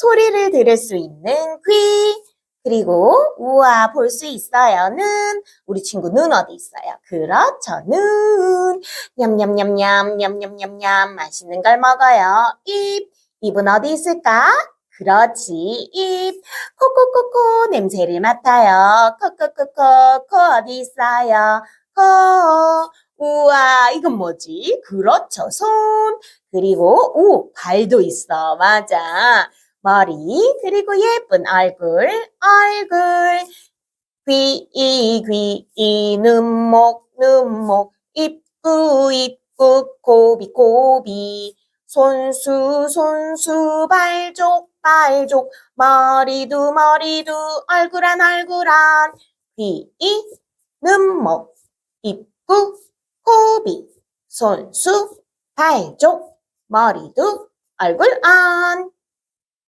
소리를 들을 수 있는 귀. 그리고 우와 볼 수 있어요 는 우리 친구 눈 어디 있어요? 그렇죠 눈. 냠냠냠냠 냠냠냠냠 맛있는 걸 먹어요. 입. 입은 어디 있을까? 그렇지 입. 코코코코 냄새를 맡아요. 코코코코 코 어디 있어요? 코. 우와 이건 뭐지? 그렇죠 손. 그리고 오 발도 있어 맞아. 머리 그리고 예쁜 얼굴 얼굴. 귀, 이, 귀, 이, 눈목, 눈목, 입구, 입구, 고비, 고비, 손수, 손수, 발족, 발족, 머리도, 머리도, 얼굴안, 얼굴안, 귀, 이, 눈목, 입구, 고비, 손수, 발족, 머리도, 얼굴안.